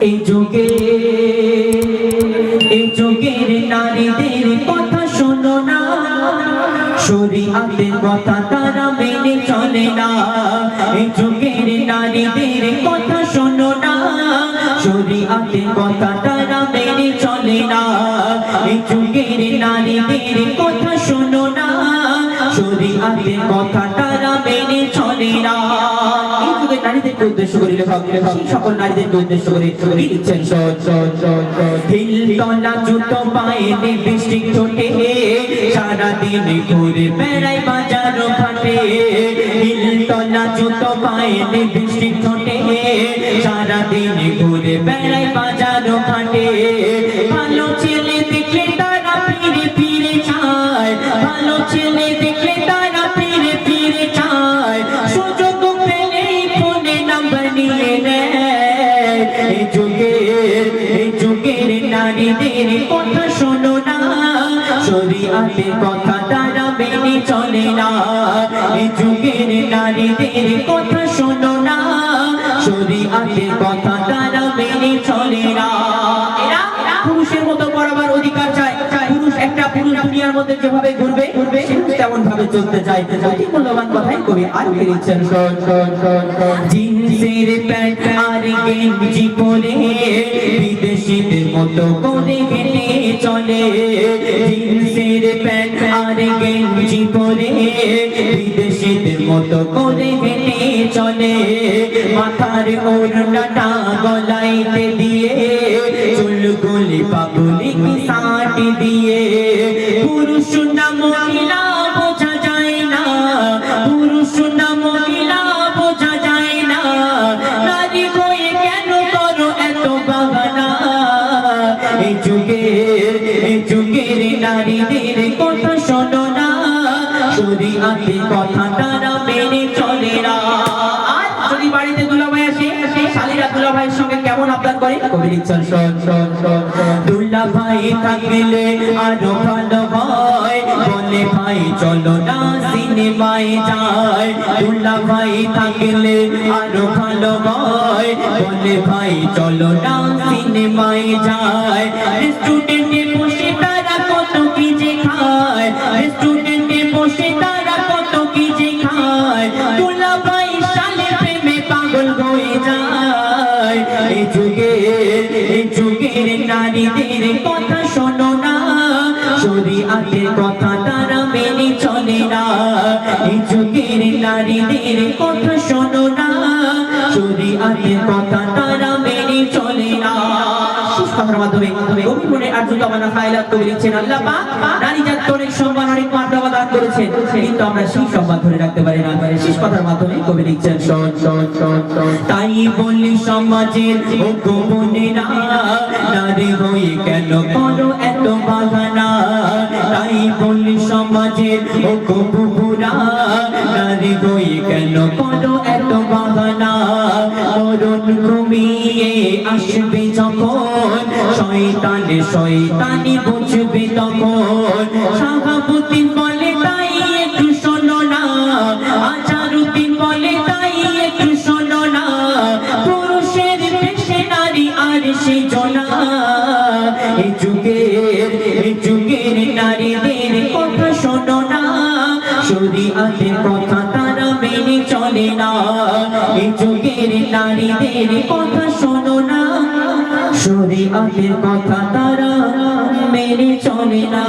এই যুগে, এই যুগের নারীদের কথা শোনো না। শরীয়তের কথা তারা মেনে চলে না। এই যুগের নারীদের কথা শোনো না। শরীয়তের কথা তারা মেনে চলে না। এই যুগের নারীদের কথা শোনো না। শরীয়তের কথা তারা মেনে চলে না। যুগের নারীদেরকে উদ্দেশ্য করে লেখক লেখক সকল নারীদেরকে উদ্দেশ্য করে জুতো পায়ে লিপস্টিক ঠোঁটে সারাদিন ঘুরে বেড়াই বাজার ঘাটে। হিল তলা জুতো পায়ে লিপস্টিক ঠোঁটে সারাদিন ঘুরে বেড়াই বাজার ঘাটে। ভালো ছেলে দেখলে তারা নারীদের কথা শোনো না। কথা তারা মেনে চলে না। এই যুগের নারীদের কথা শোনো না। শরীয়তের কথা তারা মেনে চলে না। পুরুষের মতো বরাবর অধিকার চায় একটা পুরুষ দুনিয়ার মধ্যে যেভাবে ঘুরবে ঘুরবে তেমন ভাবে চলতে চায়। অতি মূল্যবান কথাই কবি আর শোন জিন্সের প্যান্ট গেঞ্জি পরে বিদেশিদের মতো করে হেঁটে চলে। গেঞ্জি পরে বিদেশিদের মতো করে হেঁটে চলে। মাথার ওড়নাটা গলাইতে দিয়ে চুলগুলি সাট দিয়ে। পুরুষ না, মহিলা বোঝা যায় না। পুরুষ না বোঝা যায় না। নারী হয়ে কেন করো এত বাগানা এই যুগের এই যুগের নারীদের কথা শোনো না। কথা কেমন আবদার করে কবি লিখছেন শোন শোন শোন দুলাভাই থাকলে আরও ভালো হয়। বলে ভাই চলো না সিনেমায় যায় দুলাভাই থাকলে আরও ভালো হয়। বলে ভাই চলো না সিনেমায় যায় স্টুডেন্টে বসে তারা কত কি যে খায়। স্টুডেন্টে বসে তারা কত কি যে খায়। দুলাভাই শালে প্রেমে পাগল হয়ে যায়। এই যুগের এই যুগের নারীদের কথা শোনো না। শরীয়তের কথা তারা মেনে চলে না। এই যুগের নারীদের কথা শোনো না। শরীয়তের কথা তারা মেনে চলে না। শেষ কথার মাধ্যমে কবি মনে আর্জুন আমানা খায়লাত কবি লিখছেন আল্লাহ পাক। নারী জাত অনেক সম্মান করেছেন কিন্তু আমরা সেই সম্মান ধরে রাখতে পারি না। শেষ কথার মাধ্যমে কবি লিখছেন তাই বলি সমাজের গোপনেরা নারী হয়ে কেন করো এত বাগানা তাই বলি সমাজের ও গোপুরা নারী হয়ে কেন করো এত বাগানা মরণ ঘুমিয়ে আসবে যখন, শয়তানে শয়তানি বুঝবে তখন, শাহাবুদ্দিন নারী আর সে জনা। এই যুগের এই যুগের নারীদের কথা শোনো না। শরীয়তের কথা তারা মেনে চলে না। এই যুগের নারীদের কথা শোনো না। শরীয়তের কথা তারা মেনে চলে না।